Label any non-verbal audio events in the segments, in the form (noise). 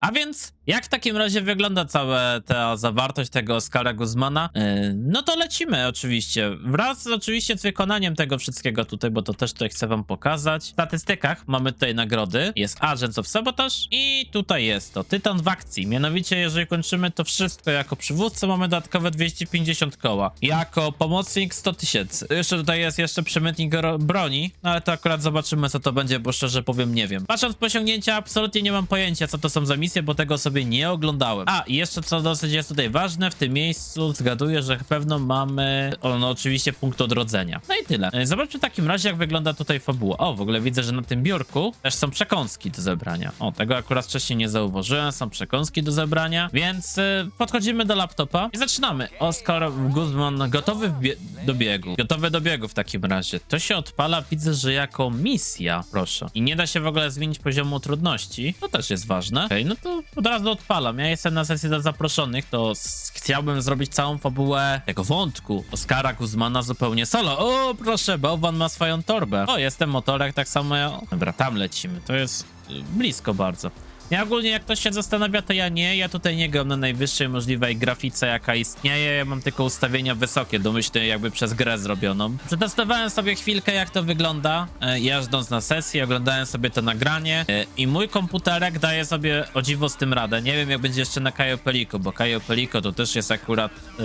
A więc, jak w takim razie wygląda cała ta zawartość tego Oscara Guzmana? Yy, no to lecimy oczywiście. Wraz oczywiście z wykonaniem tego wszystkiego tutaj, bo to też tutaj chcę wam pokazać. W statystykach mamy tutaj nagrody. Jest Agents of Sabotage i tutaj jest to Tytan w akcji. Mianowicie, jeżeli kończymy to wszystko jako przywódca, mamy dodatkowe 250 koła. Jako pomocnik 100 tysięcy. Jeszcze tutaj jest jeszcze przemytnik ro- broni, no ale to akurat zobaczymy co to będzie, bo szczerze powiem nie wiem. Patrząc po osiągnięcia, absolutnie nie mam pojęcia co to są za misje, bo tego sobie nie oglądałem. A, i jeszcze co dosyć jest tutaj ważne, w tym miejscu zgaduję, że pewno mamy, o, no oczywiście punkt odrodzenia. No i tyle. E, Zobaczmy w takim razie jak wygląda tutaj fabuła. O, w ogóle widzę, że na tym biurku też są przekąski do zebrania. O, tego akurat wcześniej nie zauważyłem, są przekąski do zebrania, więc y, podchodzimy do laptopa i zaczynamy. Oskar Guzman gotowy bie- do biegu. Gotowy do biegu w takim razie. To się odpala, widzę, że jako misja, proszę. I nie da się w ogóle zmienić poziomu trudności. To też jest ważne. Okej, no to od razu odpalam. Ja jestem na sesji dla zaproszonych, to chciałbym zrobić całą fabułę tego wątku Oskara Guzmana zupełnie solo. O, proszę, bałwan ma swoją torbę. O, jestem motorek, tak samo ja. Dobra, tam lecimy. To jest y, blisko bardzo. Ja ogólnie jak ktoś się zastanawia, to ja nie. Ja tutaj nie gram na najwyższej możliwej grafice, jaka istnieje. Ja mam tylko ustawienia wysokie, domyślnie jakby przez grę zrobioną. Przetestowałem sobie chwilkę, jak to wygląda, e, jeżdżąc na sesję, oglądałem sobie to nagranie e, i mój komputerek daje sobie o dziwo z tym radę. Nie wiem, jak będzie jeszcze na Kajo Pelico, bo Kajo Pelico to też jest akurat e,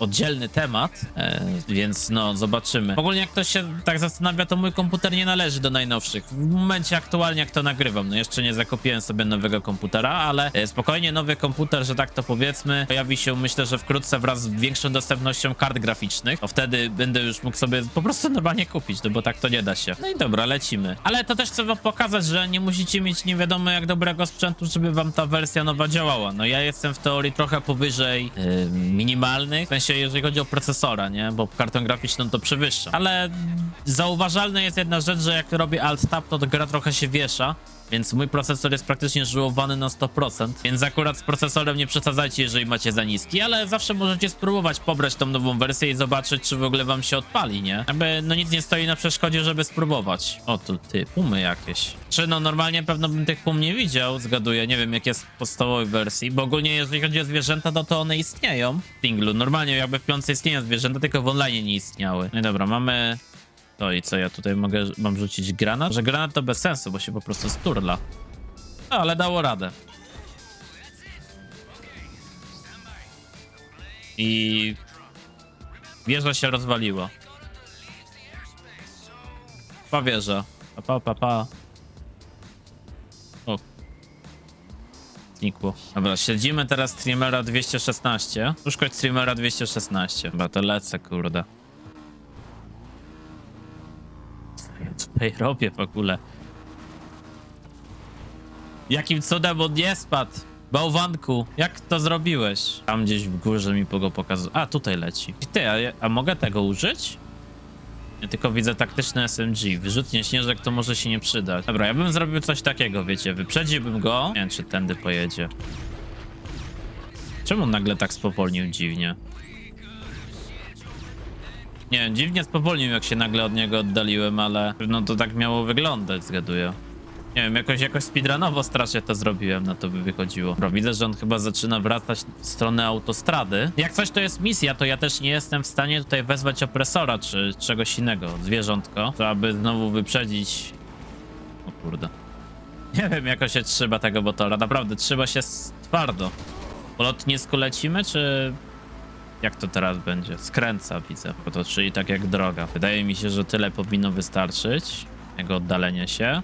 oddzielny temat, więc no, zobaczymy. Ogólnie jak ktoś się tak zastanawia, to mój komputer nie należy do najnowszych. W momencie aktualnie, jak to nagrywam, no jeszcze nie zakupiłem sobie nowego komputera, ale e, spokojnie nowy komputer, że tak to powiedzmy, pojawi się myślę, że wkrótce wraz z większą dostępnością kart graficznych. To wtedy będę już mógł sobie po prostu normalnie kupić, no bo tak to nie da się. No i dobra, lecimy. Ale to też wam pokazać, że nie musicie mieć nie wiadomo jak dobrego sprzętu, żeby wam ta wersja nowa działała. No ja jestem w teorii trochę powyżej yy, minimalnych, w sensie jeżeli chodzi o procesora, nie? Bo kartą graficzną to przewyższa. Ale zauważalna jest jedna rzecz, że jak robię alt-tab, to gra trochę się wiesza. Więc mój procesor jest praktycznie żyłowany na 100%, więc akurat z procesorem nie przesadzajcie, jeżeli macie za niski, ale zawsze możecie spróbować pobrać tą nową wersję i zobaczyć, czy w ogóle wam się odpali, nie? Jakby, no nic nie stoi na przeszkodzie, żeby spróbować. O, tu ty, pumy jakieś. Czy no normalnie pewno bym tych pum nie widział, zgaduję, nie wiem jak jest w podstawowej wersji, bo ogólnie jeżeli chodzi o zwierzęta, to to one istnieją w. Normalnie jakby w piątce istnieją zwierzęta, tylko w online nie istniały. No i dobra, mamy to i co ja tutaj mogę, mam rzucić granat? Że granat to bez sensu, bo się po prostu sturla. No, ale dało radę. I wieża się rozwaliła. Pa wieża. Pa, pa, pa, pa. O. Znikło. Dobra, śledzimy teraz streamera 216. Szukać streamera 216. Chyba to lecę, kurde. Tutaj robię w ogóle? Jakim cudem on nie spadł? Bałwanku, jak to zrobiłeś? Tam gdzieś w górze mi go pokazał. A, tutaj leci. I Ty, a, a mogę tego użyć? Ja tylko widzę taktyczne SMG. Wyrzutnie śnieżek to może się nie przydać. Dobra, ja bym zrobił coś takiego, wiecie. Wyprzedziłbym go. Nie wiem, czy tędy pojedzie. Czemu nagle tak spowolnił dziwnie? Nie wiem, dziwnie spowolnił, jak się nagle od niego oddaliłem, ale no to tak miało wyglądać, zgaduję. Nie wiem, jakoś, jakoś speedrunowo strasznie to zrobiłem, na to by wychodziło. Dobra, widzę, że on chyba zaczyna wracać w stronę autostrady. Jak coś to jest misja, to ja też nie jestem w stanie tutaj wezwać opresora czy czegoś innego, zwierzątko, to aby znowu wyprzedzić... O kurde. Nie wiem, jak się trzyma tego motora, naprawdę, trzyma się twardo. Po lotnisku lecimy, czy jak to teraz będzie? Skręca, widzę. Bo to czyli tak jak droga. Wydaje mi się, że tyle powinno wystarczyć. Jego oddalenie się.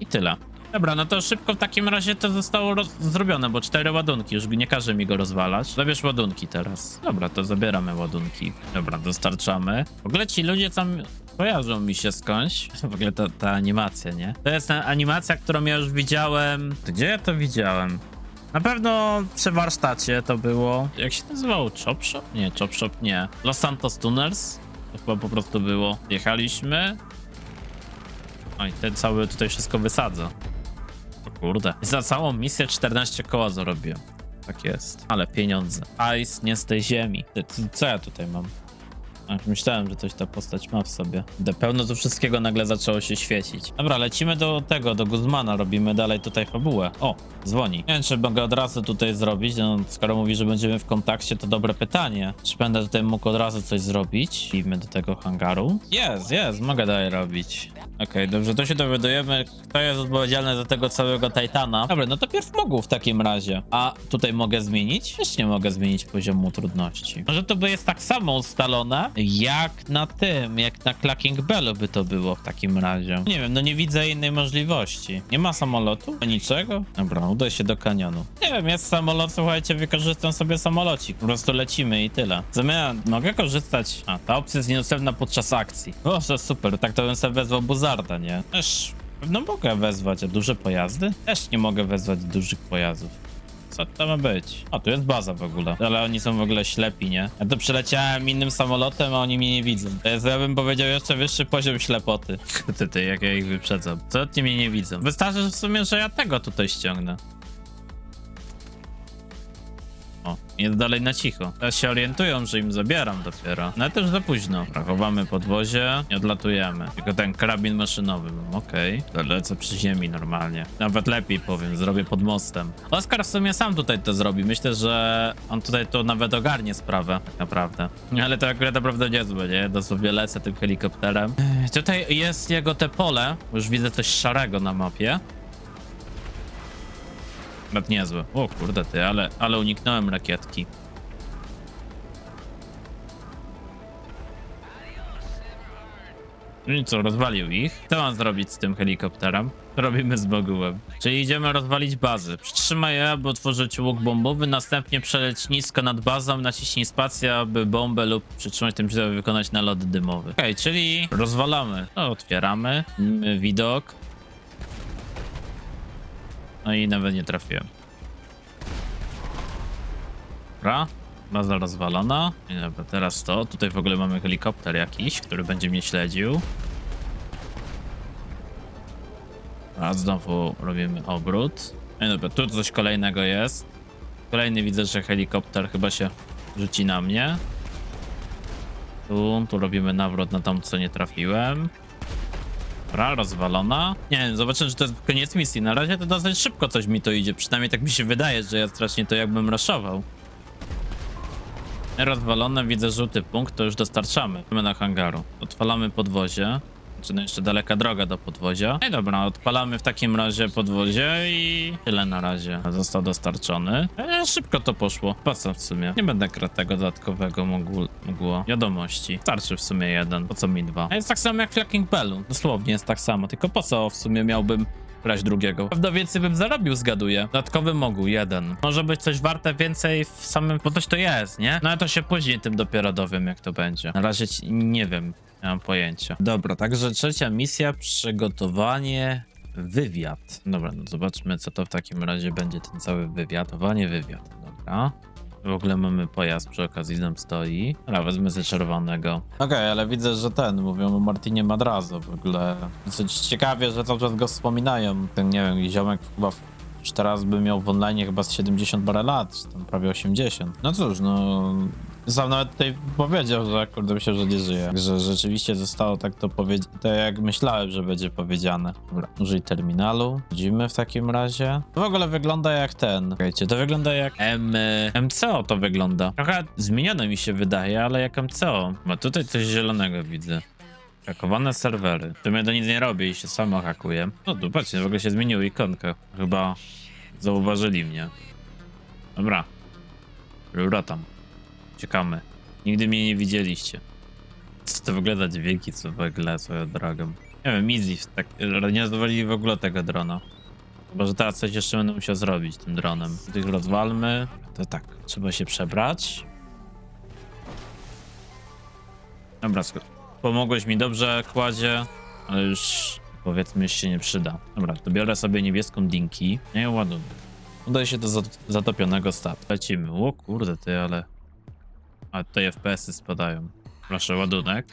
I tyle. Dobra, no to szybko w takim razie to zostało zrobione, bo cztery ładunki, już nie każe mi go rozwalać. Zabierz ładunki teraz. Dobra, to zabieramy ładunki. Dobra, dostarczamy. W ogóle ci ludzie tam kojarzą mi się skądś. (laughs) W ogóle ta, ta animacja, nie? To jest ta animacja, którą ja już widziałem. Gdzie ja to widziałem? Na pewno przy warsztacie to było. Jak się nazywało? Chop Shop? Nie, Chop Shop nie. Los Santos Tunnels? To chyba po prostu było. Jechaliśmy. Oj, ten cały tutaj wszystko wysadza. O kurde. Za całą misję 14 koła zarobiłem. Tak jest. Ale pieniądze. Ice nie z tej ziemi. Co ja tutaj mam? Ach, myślałem, że coś ta postać ma w sobie. De pełno tu wszystkiego nagle zaczęło się świecić. Dobra, lecimy do tego, do Guzmana, robimy dalej tutaj fabułę. O, dzwoni. Nie wiem, czy mogę od razu tutaj zrobić, no skoro mówi, że będziemy w kontakcie, to dobre pytanie. Czy będę tutaj mógł od razu coś zrobić? Idźmy do tego hangaru. Jest, jest, mogę dalej robić. Okej, dobrze, to się dowiadujemy, kto jest odpowiedzialny za tego całego Titana. Dobra, no to pierw mógł w takim razie. A tutaj mogę zmienić? Też nie mogę zmienić poziomu trudności. Może to by jest tak samo ustalone, jak na tym, jak na Clacking Bellu by to było w takim razie. Nie wiem, no nie widzę innej możliwości. Nie ma samolotu? Niczego? Dobra, udaj się do kanionu. Nie wiem, jest samolot, słuchajcie, wykorzystam sobie samolocik. Po prostu lecimy i tyle. Zamiast mogę korzystać... A, ta opcja jest niedostępna podczas akcji. O, to super, tak to bym sobie wezwał Buzarda, nie? Też... No mogę wezwać, a duże pojazdy? Też nie mogę wezwać dużych pojazdów. Co to ma być? O, tu jest baza w ogóle. Ale oni są w ogóle ślepi, nie? Ja tu przyleciałem innym samolotem, a oni mnie nie widzą. To jest, ja bym powiedział, jeszcze wyższy poziom ślepoty. (laughs) Ty, ty, jak ja ich wyprzedzam. Co oni mnie nie widzą? Wystarczy w sumie, że ja tego tutaj ściągnę. O, jest dalej na cicho. Teraz się orientują, że im zabieram dopiero. No ale też za późno. Chowamy podwozie i odlatujemy. Tylko ten karabin maszynowy okej. To lecę przy ziemi normalnie. Nawet lepiej powiem, zrobię pod mostem. Oskar w sumie sam tutaj to zrobi. Myślę, że on tutaj to nawet ogarnie sprawę, tak naprawdę. Ale to akurat naprawdę niezłe, nie? Dosłownie lecę tym helikopterem. Tutaj jest jego te pole. Już widzę coś szarego na mapie. Nawet niezłe. O kurde ty, ale, ale uniknąłem rakietki. No I co, rozwalił ich? Co mam zrobić z tym helikopterem? Robimy z Bogułem. Czyli idziemy rozwalić bazy. Przytrzymaj je, aby otworzyć łuk bombowy, następnie przeleć nisko nad bazą, naciśnij spację, aby bombę lub przytrzymać tym aby wykonać nalot dymowy. Okej, czyli rozwalamy. To otwieramy. Widok. No i nawet nie trafiłem. Dobra, baza rozwalona. I dobra, teraz to. Tutaj w ogóle mamy helikopter jakiś, który będzie mnie śledził. A znowu robimy obrót. No dobra, tu coś kolejnego jest. Kolejny widzę, że helikopter chyba się rzuci na mnie. Tu, tu robimy nawrot na tam, co nie trafiłem. Dobra, rozwalona. Nie wiem, zobaczymy, czy to jest koniec misji. Na razie to dosyć szybko coś mi to idzie. Przynajmniej tak mi się wydaje, że ja strasznie to jakbym raszował. Rozwalone, widzę żółty punkt, to już dostarczamy. Idziemy na hangaru. Odpalamy podwozie. Znaczy, no jeszcze daleka droga do podwozia. No i dobra, odpalamy w takim razie podwozie i tyle na razie. Został dostarczony. E, szybko to poszło. Po co w sumie? Nie będę kradł tego dodatkowego mogło, mogło. wiadomości. Starczy w sumie jeden. Po co mi dwa? A jest tak samo jak w Bellu. Dosłownie jest tak samo. Tylko po co w sumie miałbym brać drugiego. Pewno więcej bym zarobił, zgaduję. Dodatkowy moguł, jeden. Może być coś warte więcej w samym, bo coś to jest, nie? No ale to się później tym dopiero dowiem, jak to będzie. Na razie ci- nie wiem, nie mam pojęcia. Dobra, także trzecia misja, przygotowanie wywiad. Dobra, no zobaczmy, co to w takim razie będzie ten cały wywiad. Wywiad, dobra. W ogóle mamy pojazd przy okazji nam stoi. Dobra, wezmę ze czerwonego. Okej, ale widzę, że ten, mówią o Martinie Madrazo w ogóle. Dosyć ciekawie, że cały czas go wspominają. Ten, nie wiem, ziomek chyba w- już teraz by miał w online chyba z 70 parę lat, czy tam prawie 80. No cóż, no... Sam nawet tutaj powiedział, że kurde myślę, że nie żyje. Że rzeczywiście zostało tak to powiedziane, tak jak myślałem, że będzie powiedziane. Dobra, użyj terminalu. Wchodzimy w takim razie. To w ogóle wygląda jak ten. Słuchajcie, to wygląda jak M... MCO to wygląda. Trochę zmienione mi się wydaje, ale jak MCO. Ma tutaj coś zielonego widzę. Hakowane serwery. To mnie do nic nie robi i się samo hakuje. No tu patrzcie, w ogóle się zmieniła ikonka. Chyba zauważyli mnie. Dobra. Rura tam. Czekamy. Nigdy mnie nie widzieliście. Co to w ogóle za dźwięki, co w ogóle swoją drogą. Nie wiem, easy, tak, nie zadowolili w ogóle tego drona. Chyba, że teraz coś jeszcze będę musiał zrobić tym dronem. Tych rozwalmy. To tak, trzeba się przebrać. Dobra, pomogłeś mi dobrze, kładzie, ale już powiedzmy już się nie przyda. Dobra, to biorę sobie niebieską dinki. Nie ładunek. Udaje się do zat- zatopionego statku. Lecimy. O kurde ty, ale... A tutaj FPS-y spadają. Proszę, ładunek.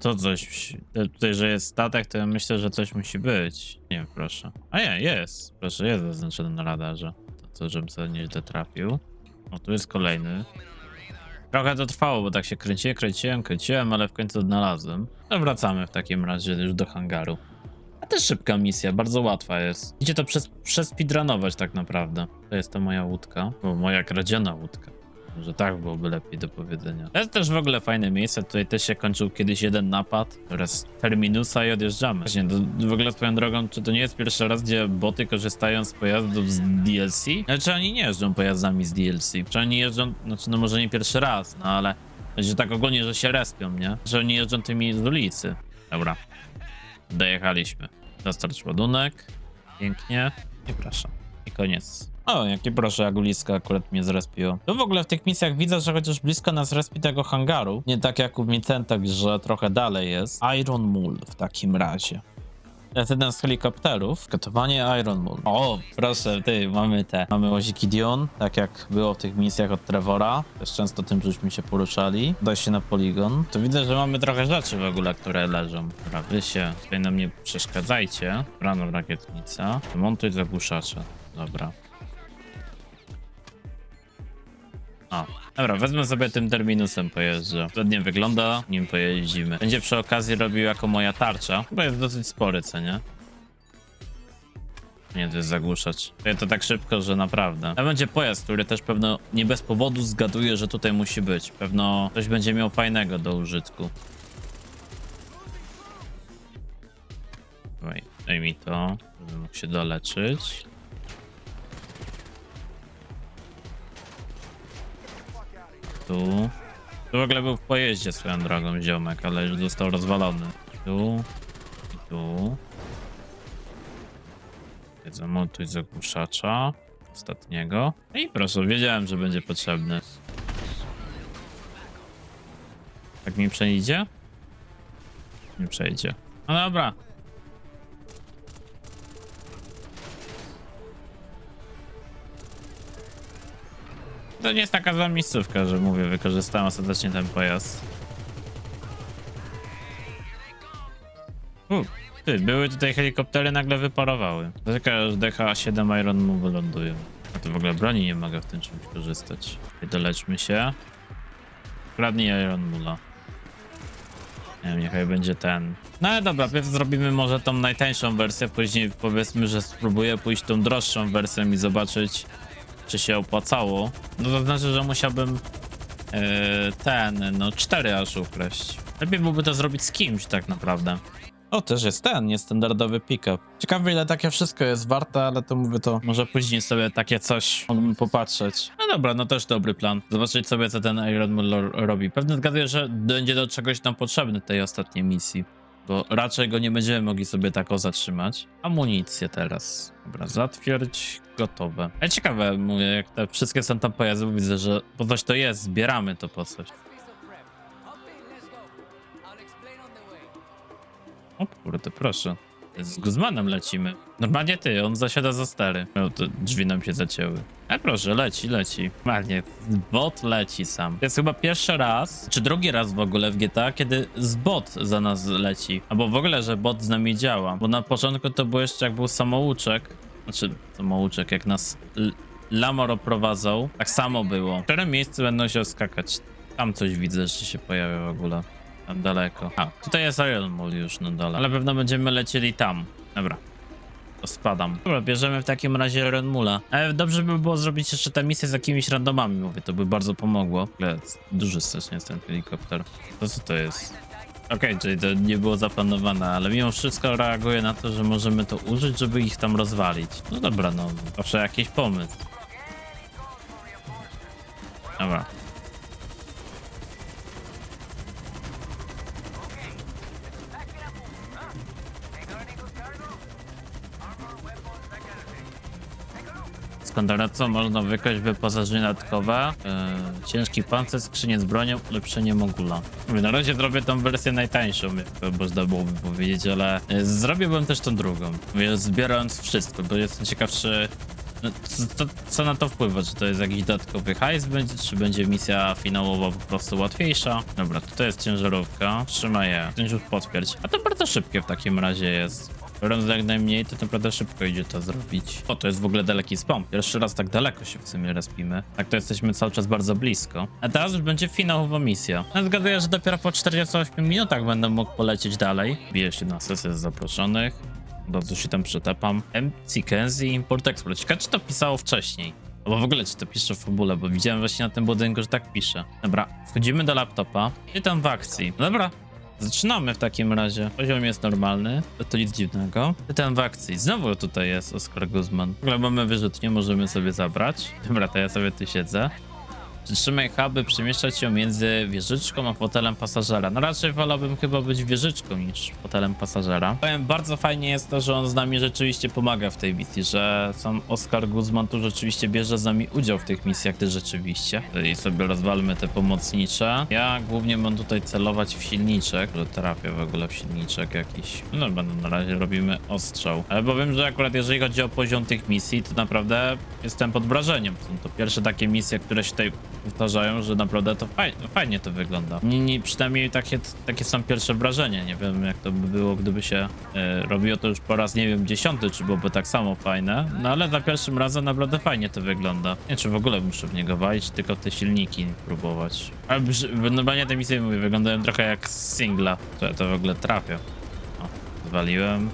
To coś... Tutaj, że jest statek, to ja myślę, że coś musi być. Nie wiem, proszę. A nie, jest. Proszę, jest zaznaczone na radarze. To co, żebym sobie nieźle trafił. O, tu jest kolejny. Trochę to trwało, bo tak się kręciłem, kręciłem, kręciłem, ale w końcu odnalazłem. No wracamy w takim razie już do hangaru. A też szybka misja, bardzo łatwa jest. Idzie to przez, przez speedrunować tak naprawdę. To jest to moja łódka, bo moja kradziona łódka. Może tak byłoby lepiej do powiedzenia. To jest też w ogóle fajne miejsce. Tutaj też się kończył kiedyś jeden napad. Teraz terminusa i odjeżdżamy. Właśnie, to w ogóle swoją drogą, czy to nie jest pierwszy raz, gdzie boty korzystają z pojazdów z DLC? Znaczy oni nie jeżdżą pojazdami z DLC. Czy oni jeżdżą, znaczy no może nie pierwszy raz, no ale że tak ogólnie, że się respią, nie? Że oni jeżdżą tymi z ulicy. Dobra. Dojechaliśmy. Dostarcz ładunek. Pięknie. Proszę. I koniec. O, jakie proszę, jak uliska akurat mnie zrespiło. Tu w ogóle w tych misjach widzę, że chociaż blisko nas respi tego hangaru, nie tak jak u Vincentek, że trochę dalej jest. Iron Mull w takim razie. Jeden z helikopterów. Gotowanie Iron Mull. O, proszę, ty, mamy te. Mamy łaziki Dion, tak jak było w tych misjach od Trevora. Też często tym żeśmy się poruszali. Daj się na poligon. To widzę, że mamy trochę rzeczy w ogóle, które leżą. Dobra, wy się tutaj nam nie przeszkadzajcie. Rano rakietnica. Montuj zagłuszacze. Dobra. O, dobra, wezmę sobie tym terminusem pojeżdżę. Ładnie wygląda, nim pojeździmy. Będzie przy okazji robił jako moja tarcza, bo jest dosyć spory, co nie? Nie, to jest zagłuszacz. Ja to tak szybko, że naprawdę. To będzie pojazd, który też pewno nie bez powodu zgaduje, że tutaj musi być. Pewno coś będzie miał fajnego do użytku. Daj, daj mi to, żebym mógł się doleczyć. Tu. Tu w ogóle był w pojeździe swoją drogą ziomek, ale już został rozwalony. Tu. I tu. Zamontuj zagłuszacza. Ostatniego. No I proszę, wiedziałem, że będzie potrzebny. Tak mi przejdzie? Nie przejdzie. No dobra. To nie jest taka zła miejscówka, że mówię, wykorzystałem ostatecznie ten pojazd. U, ty, były tutaj helikoptery, nagle wyparowały. Dlatego aż DH-7 Iron Moon wylądują. A to w ogóle broni nie mogę w tym czymś korzystać. Doleczmy się. Kradnij Iron Mula. Nie wiem, niechaj będzie ten. No ale dobra, pierw zrobimy może tą najtańszą wersję, później powiedzmy, że spróbuję pójść tą droższą wersją i zobaczyć, czy się opłacało. No to znaczy, że musiałbym yy, ten, no cztery aż ukraść. Lepiej byłoby to zrobić z kimś tak naprawdę. O, też jest ten, niestandardowy pick-up. Ciekawe ile takie wszystko jest warte, ale to mówię to, może później sobie takie coś mógłbym popatrzeć. No dobra, no też dobry plan. Zobaczyć sobie co ten Iron Muller robi. Pewnie zgaduję, że będzie do czegoś nam potrzebny tej ostatniej misji. Bo raczej go nie będziemy mogli sobie tak o zatrzymać. Amunicję teraz. Dobra, zatwierdź, gotowe. Ale ciekawe, mówię, jak te wszystkie są tam pojazdy, widzę, że po coś to jest, zbieramy to po coś. O kurde, proszę. Z Guzmanem lecimy. Normalnie ty, on zasiada za stary. No to drzwi nam się zacięły. E proszę, leci, leci. Normalnie, bot leci sam. To jest chyba pierwszy raz, czy drugi raz w ogóle w GTA, kiedy z bot za nas leci. Albo w ogóle, że bot z nami działa. Bo na początku to było jeszcze jak był samouczek. Znaczy, samouczek, jak nas Lamor oprowadzał, tak samo było. W którym miejscu będą się skakać? Tam coś widzę, że się pojawia w ogóle. Tam daleko. A, tutaj jest Iron Mall już na dole. Ale pewno będziemy lecieli tam. Dobra. To spadam. Dobra, bierzemy w takim razie Iron Mula. Ale dobrze by było zrobić jeszcze tę misję z jakimiś randomami, mówię, to by bardzo pomogło. Ale duży strasznie jest ten helikopter. To co to jest? Okej, czyli to nie było zaplanowane, ale mimo wszystko reaguję na to, że możemy to użyć, żeby ich tam rozwalić. No dobra, no, zawsze jakiś pomysł. Dobra. Skąd co można wykraść wyposażenie dodatkowe? Yy, ciężki pancerz, skrzynię z bronią, ulepszenie mogula. Na razie zrobię tą wersję najtańszą, można byłoby powiedzieć, ale yy, zrobiłbym też tą drugą. Zbierając wszystko, bo jestem ciekaw, czy no, co, na to wpływa? Czy to jest jakiś dodatkowy hajs będzie, czy będzie misja finałowa po prostu łatwiejsza? Dobra, tutaj jest ciężarówka. Trzymaj je. Już podpierć. A to bardzo szybkie w takim razie jest. Biorąc jak najmniej, to naprawdę szybko idzie to zrobić. O, to jest w ogóle daleki spawn. Pierwszy raz tak daleko się w sumie respimy. Tak to jesteśmy cały czas bardzo blisko. A teraz już będzie finałowa misja. Ja zgaduję, że dopiero po 48 minutach będę mógł polecieć dalej. Biję się na sesję z zaproszonych. Bardzo się tam przetapam. MC Kenzie Import Export. Ciekawe, czy to pisało wcześniej. Albo w ogóle, czy to pisze w fabule, bo widziałem właśnie na tym budynku, że tak pisze. Dobra, wchodzimy do laptopa. I tam w akcji. Dobra, zaczynamy w takim razie. Poziom jest normalny, to, to nic dziwnego. Tam w akcji. Znowu tutaj jest Oskar Guzman. W ogóle mamy wyrzutnie, możemy sobie zabrać. Dobra, to ja sobie tu siedzę. Przytrzymaj huby, przemieszczać się między wieżyczką a fotelem pasażera. No raczej wolałbym chyba być wieżyczką niż fotelem pasażera. Powiem, bardzo fajnie jest to, że on z nami rzeczywiście pomaga w tej misji, że sam Oskar Guzman tu rzeczywiście bierze z nami udział w tych misjach, też rzeczywiście. I sobie rozwalmy te pomocnicze. Ja głównie mam tutaj celować w silniczek, że trafię w ogóle w silniczek jakiś. No będę na razie robimy ostrzał. Ale powiem, że akurat jeżeli chodzi o poziom tych misji, to naprawdę jestem pod wrażeniem. Są to pierwsze takie misje, które się tutaj powtarzają, że naprawdę to fajnie, to wygląda. Nie, nie, przynajmniej takie, takie są pierwsze wrażenia. Nie wiem, jak to by było, gdyby się e, robiło to już po raz, nie wiem, dziesiąty, czy byłoby tak samo fajne. No ale za pierwszym razem naprawdę fajnie to wygląda. Nie, czy w ogóle muszę w niego walić, tylko te silniki próbować. Ale normalnie te misje, mówię, wyglądają trochę jak z singla. Ja to w ogóle trafię. O, zwaliłem.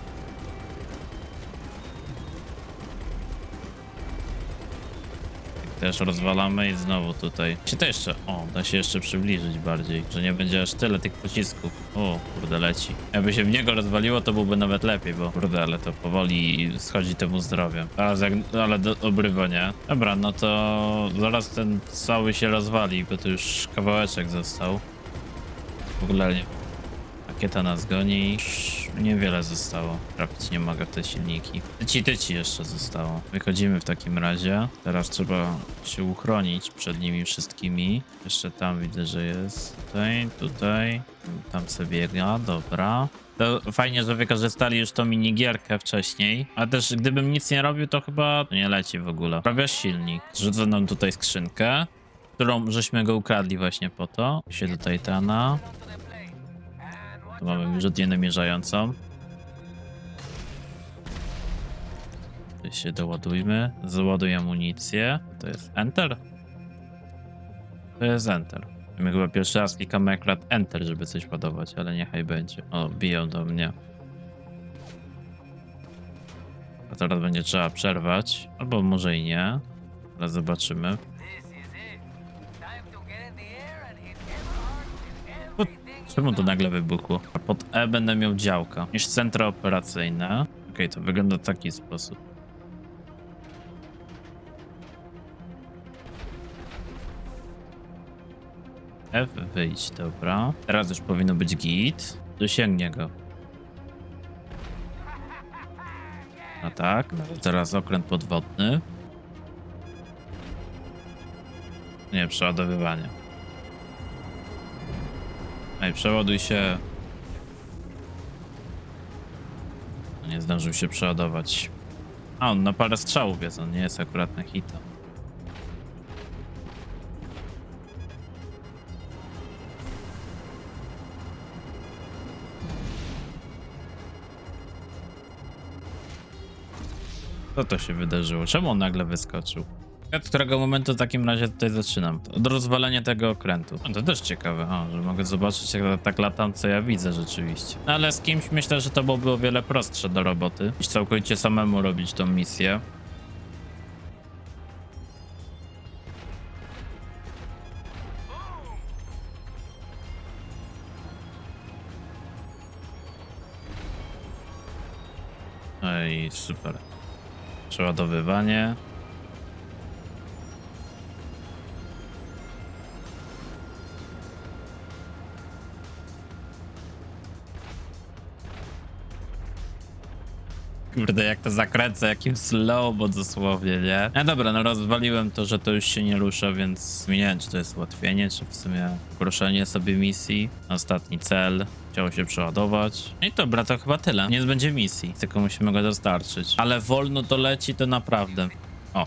Też rozwalamy i znowu tutaj. Czy to jeszcze? O, da się jeszcze przybliżyć bardziej, że nie będzie aż tyle tych pocisków. O, kurde, leci. Jakby się w niego rozwaliło, to byłby nawet lepiej, bo kurde, ale to powoli schodzi temu zdrowie. Teraz jak, ale do, obrywa, nie? Dobra, no to zaraz ten cały się rozwali, bo to już kawałeczek został. W ogóle nie. Rakieta nas goni. Niewiele zostało. Trafić nie mogę w te silniki. Tyci, tyci jeszcze zostało. Wychodzimy w takim razie. Teraz trzeba się uchronić przed nimi wszystkimi. Jeszcze tam widzę, że jest. Tutaj, tutaj. Tam sobie biega, dobra. To fajnie, że wykorzystali już tą minigierkę wcześniej. A też gdybym nic nie robił, to chyba nie leci w ogóle. Prawie silnik. Rzucę nam tutaj skrzynkę, którą żeśmy go ukradli właśnie po to. Się tutaj tana. Mamy wyrzutnię namierzającą. Tu się doładujmy. Załaduj amunicję. To jest Enter? To jest Enter. My chyba pierwszy raz klikamy akurat Enter, żeby coś ładować, ale niechaj będzie. O, biją do mnie. A teraz będzie trzeba przerwać. Albo może i nie. Ale zobaczymy. Czemu to nagle wybuchło? Pod E będę miał działka niż centra operacyjne. Okej, to wygląda w taki sposób. F wyjść, dobra. Teraz już powinno być git. Dosięgnie go. A tak. Teraz okręt podwodny. Nie, przeładowywanie. Ej, przeładuj się. Nie zdążył się przeładować. A, on na parę strzałów jest, on nie jest akurat na hita. Co to się wydarzyło? Czemu on nagle wyskoczył? Od którego momentu w takim razie tutaj zaczynam? Od rozwalenia tego okrętu. No to też ciekawe, o, że mogę zobaczyć jak tak latam, co ja widzę rzeczywiście. No ale z kimś myślę, że to byłoby o wiele prostsze do roboty, niż całkowicie samemu robić tą misję. Ej, super. Przeładowywanie. Kurde, jak to zakręcę, jakim slow, bo dosłownie, nie? No dobra, no rozwaliłem to, że to już się nie rusza, więc nie wiem, czy to jest ułatwienie, czy w sumie uproszczenie sobie misji. Ostatni cel. Chciało się przeładować. No i dobra, to chyba tyle. Nie będzie misji, tylko musimy go dostarczyć. Ale wolno to leci, to naprawdę. O,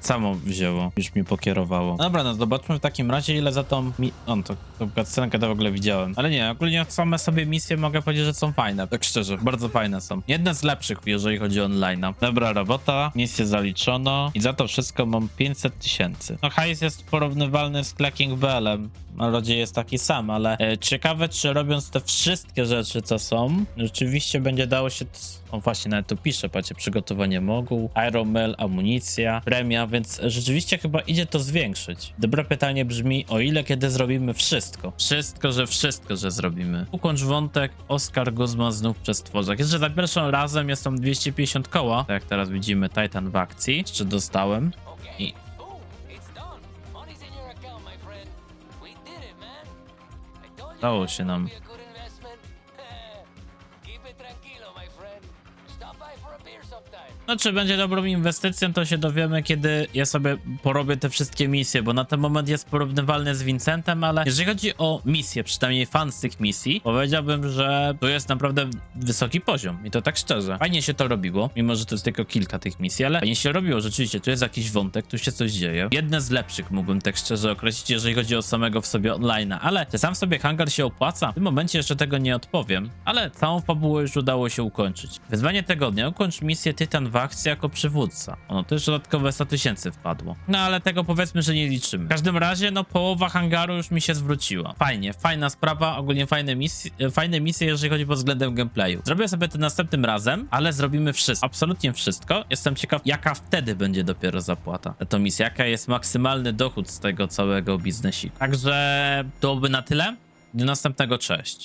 samo wzięło, już mi pokierowało. Dobra, no zobaczmy w takim razie, ile za tą mi... On, to, to scenkę to w ogóle widziałem. Ale nie, ogólnie same sobie misje mogę powiedzieć, że są fajne. Tak szczerze, bardzo fajne są. Jedne z lepszych, jeżeli chodzi o online. Dobra robota, misję zaliczono i za to wszystko mam 500 tysięcy. No hajs jest porównywalny z Clacking Bellem. Na lodzie jest taki sam, ale e, ciekawe, czy robiąc te wszystkie rzeczy, co są, rzeczywiście będzie dało się... O właśnie, nawet tu pisze, patrzcie, przygotowanie moguł, Aeromail, amunicja, premia, więc rzeczywiście chyba idzie to zwiększyć. Dobre pytanie brzmi, o ile kiedy zrobimy wszystko? Wszystko, że wszystko, że zrobimy. Ukończ wątek, Oskar Guzman znów przez tworzek. Jeszcze za pierwszym razem jest tam 250 koła, tak jak teraz widzimy Titan w akcji, jeszcze dostałem. I Udało się nam. No, czy będzie dobrą inwestycją, to się dowiemy, kiedy ja sobie porobię te wszystkie misje, bo na ten moment jest porównywalny z Vincentem, ale jeżeli chodzi o misje, przynajmniej fan z tych misji, powiedziałbym, że to jest naprawdę wysoki poziom i to tak szczerze. Fajnie się to robiło, mimo że to jest tylko kilka tych misji, ale fajnie się robiło, rzeczywiście, tu jest jakiś wątek, tu się coś dzieje. Jedne z lepszych mógłbym tak szczerze określić, jeżeli chodzi o samego w sobie online'a, ale czy sam w sobie hangar się opłaca? W tym momencie jeszcze tego nie odpowiem, ale całą fabułę już udało się ukończyć. Wyzwanie tygodnia, ukończ misję Tytan w akcji jako przywódca. Ono już dodatkowe 100 tysięcy wpadło. No ale tego powiedzmy, że nie liczymy. W każdym razie, no połowa hangaru już mi się zwróciła. Fajnie, fajna sprawa, ogólnie fajne misje, e, fajne misje, jeżeli chodzi pod względem gameplayu. Zrobię sobie to następnym razem, ale zrobimy wszystko, absolutnie wszystko. Jestem ciekaw, jaka wtedy będzie dopiero zapłata. To misja, jaka jest maksymalny dochód z tego całego biznesiku. Także to by na tyle. Do następnego, cześć.